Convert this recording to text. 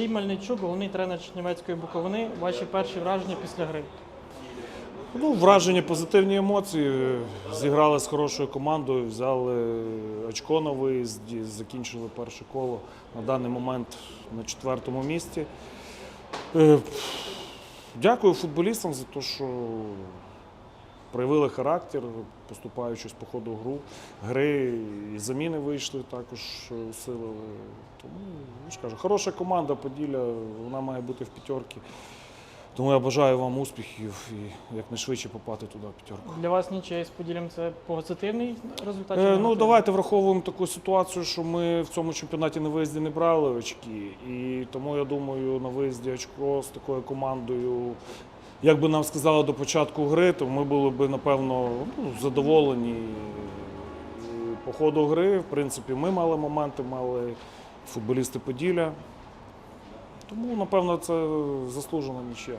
Мельничук, головний тренер Чернівецької Буковини. Ваші перші враження після гри. Ну, враження, позитивні емоції. Зіграли з хорошою командою, взяли очко на виїзді, закінчили перше коло на даний момент на четвертому місці. Е, Дякую футболістам за те, що проявили характер, поступаючись по ходу гру, гри, і заміни вийшли, також е, усилили. Тому, я ж кажу, хороша команда Поділля, вона має бути в п'ятерці. Тому я бажаю вам успіхів і якнайшвидше попати туди в п'ятерку. Для вас нічия з Поділлям це позитивний результат? Е, ну давайте враховуємо таку ситуацію, що ми в цьому чемпіонаті на виїзді не брали очки. І тому я думаю, на виїзді очко з такою командою, як би нам сказали до початку гри, то ми були б напевно ну, задоволені. По ходу гри, в принципі, ми мали моменти, мали футболісти Поділля. Тому, напевно, це заслужена нічия.